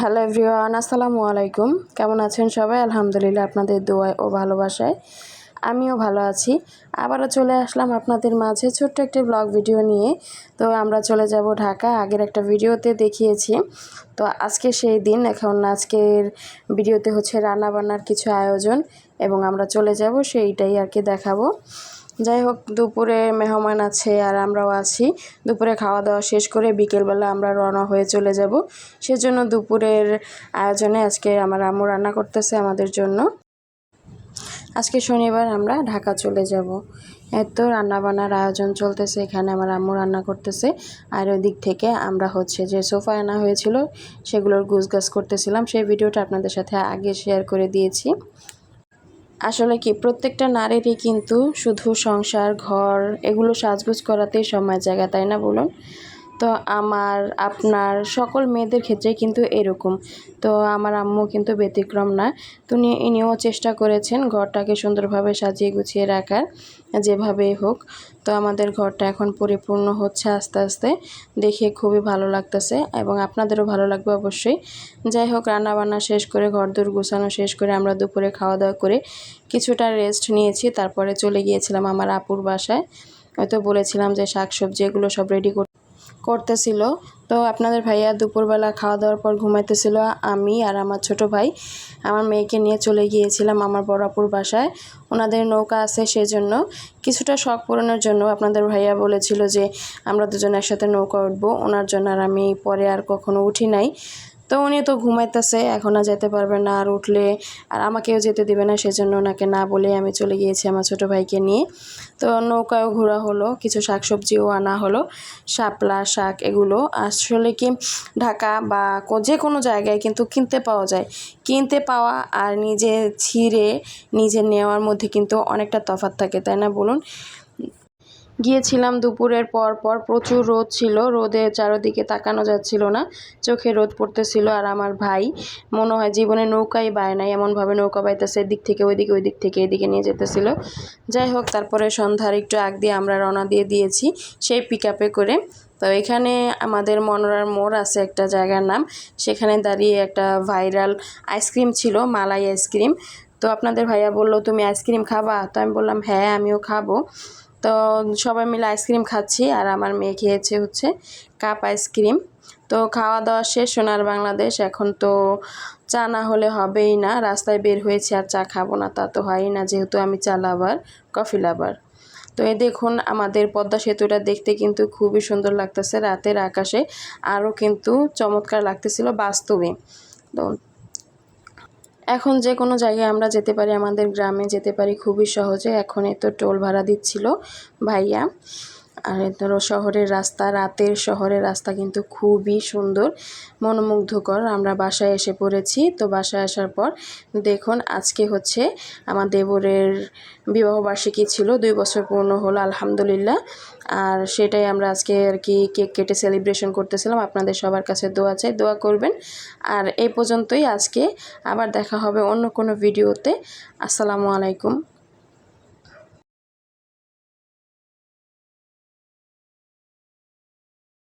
Hello everyone, আসসালামু আলাইকুম। কেমন আছেন সবাই? আলহামদুলিল্লাহ আপনাদের দোয়ায় ও ভালোবাসায় আমিও ভালো আছি। আবারও চলে আসলাম আপনাদের মাঝে ছোট্ট একটি ব্লগ ভিডিও নিয়ে। তো আমরা চলে যাব ঢাকা। আগের একটা ভিডিওতে দেখিয়েছি। তো আজকে সেই দিন, এখন আজকের ভিডিওতে হচ্ছে রান্নাবান্নার কিছু আয়োজন এবং আমরা চলে যাব সেইটাই আর কি দেখাবো। যাই হোক দুপুরে মেহমান আছে আর আমরাও আছি। দুপুরে খাওয়া দাওয়া শেষ করে বিকেলবেলা আমরা রওনা হয়ে চলে যাব। সেজন্য দুপুরের আয়োজনে আজকে আমার আম্মু রান্না করতেছে আমাদের জন্য। আজকে শনিবার আমরা ঢাকা চলে যাব। এত রান্নাবান্নার আয়োজন চলতেছে, এখানে আমার আম্মু রান্না করতেছে। আর ওই দিক থেকে আমরা হচ্ছে যে সোফা আনা হয়েছিল, সেগুলোর গুছগাছ করতেছিলাম। সেই ভিডিওটা আপনাদের সাথে আগে শেয়ার করে দিয়েছি। আসলে কি, প্রত্যেকটা নারীরই কিন্তু শুধু সংসার, ঘর, এগুলো সাজগোজ করাতেই সময় জায়গা, তাই না বলুন? তো আমার, আপনার সকল মেয়েদের ক্ষেত্রে কিন্তু এরকম। তো আমার আম্মু কিন্তু ব্যতিক্রম না। তো ইনিও চেষ্টা করেছেন ঘরটাকে সুন্দরভাবে সাজিয়ে গুছিয়ে রাখার যেভাবেই হোক। তো আমাদের ঘরটা এখন পরিপূর্ণ হচ্ছে আস্তে আস্তে। দেখে খুবই ভালো লাগতেছে এবং আপনাদেরও ভালো লাগবে অবশ্যই। যাই হোক, রান্নাবান্না শেষ করে ঘর দূর গুছানো শেষ করে আমরা দুপুরে খাওয়া দাওয়া করে কিছুটা রেস্ট নিয়েছি। তারপরে চলে গিয়েছিলাম আমার আপুর বাসায়। হয়তো বলেছিলাম যে শাক সবজি এগুলো সব রেডি করতেছিল। তো আপনাদের ভাইয়া দুপুরবেলা খাওয়া দাওয়ার পর ঘুমাইতেছিল, আমি আর আমার ছোট ভাই। আমার মেয়েকে নিয়ে চলে গিয়েছিলাম আমার বড়াপুর বাসায়। ওনাদের নৌকা আছে সেজন্য। কিছুটা শখ পূরণের জন্য আপনাদের ভাইয়া বলেছিল যে, আমরা দুজন একসাথে নৌকা উঠবো। ওনার জন্য আর আমি পরে আর কখনো উঠি নাই। তো উনি তো ঘুমাইতেছে, এখন আর যেতে পারবে না আর উঠলে আর আমাকেও যেতে দেবে না, সেজন্য ওনাকে না বলে আমি চলে গিয়েছি আমার ছোটো ভাইকে নিয়ে। তো নৌকায়ও ঘোরা হলো, কিছু শাকসবজিও আনা হলো, শাপলা, শাক এগুলো। আসলে কি ঢাকা বা যে কোনো জায়গায় কিন্তু কিনতে পাওয়া যায়। কিনতে পাওয়া আর নিজে ছিঁড়ে নিজে নেওয়ার মধ্যে কিন্তু অনেকটা তফাৎ থাকে, তাই না বলুন? গিয়েছিলাম দুপুরের পর পর, প্রচুর রোদ ছিল, রোদে চারোদিকে তাকানো যাচ্ছিল না, চোখে রোদ পড়তেছিল আর আমার ভাই, মনে হয় জীবনে নৌকাই বায় নাই, এমনভাবে নৌকা বাইতেছে, এদিক থেকে ওইদিকে ওই দিক থেকে এদিকে নিয়ে যেতেছিল। যাই হোক, তারপরে সন্ধ্যার একটু আগ দিয়ে আমরা রওনা দিয়ে দিয়েছি, সেই পিক করে। তো এখানে আমাদের মনোরার মোড় আছে একটা জায়গার নাম, সেখানে দাঁড়িয়ে একটা ভাইরাল আইসক্রিম ছিল, মালাই আইসক্রিম। তো আপনাদের ভাইয়া বলল, তুমি আইসক্রিম খাবা? তো আমি বললাম হ্যাঁ আমিও খাব। তো সবাই মিলে আইসক্রিম খাচ্ছি আর আমার মেয়ে খেয়েছে হচ্ছে কাপ আইসক্রিম। তো খাওয়া দাওয়া শেষ, সোনার বাংলাদেশ। এখন তো চা না হলে হবেই না। রাস্তায় বের হয়েছে আর চা খাব না, তা তো হয়ই না যেহেতু আমি চা লাভার, কফি লাভার। তো এই দেখুন, আমাদের পদ্মা সেতুটা দেখতে কিন্তু খুবই সুন্দর লাগতেছে। রাতের আকাশে আরও কিন্তু চমৎকার লাগতেছিল বাস্তবে। তো এখন যে কোনো জায়গায় আমরা যেতে পারি, আমাদের গ্রামে যেতে পারি, খুবই সহজে। এখন এত টোল ভাড়া দিচ্ছিল ভাইয়া। আর ধরো শহরের রাস্তা, রাতের শহরের রাস্তা কিন্তু খুবই সুন্দর, মনোমুগ্ধকর। আমরা বাসায় এসে পড়েছি, তো বাসায় আসার পর দেখুন আজকে হচ্ছে আমার দেবরের বিবাহবার্ষিকী ছিল, দুই বছর পূর্ণ হলো, আলহামদুলিল্লাহ। আর সেটাই আমরা আজকে আর কি কেক কেটে সেলিব্রেশন করতেছিলাম। আপনাদের সবার কাছে দোয়া চাই, দোয়া করবেন। আর এই পর্যন্তই আজকে, আবার দেখা হবে অন্য কোনো ভিডিওতে আসসালামু আলাইকুম।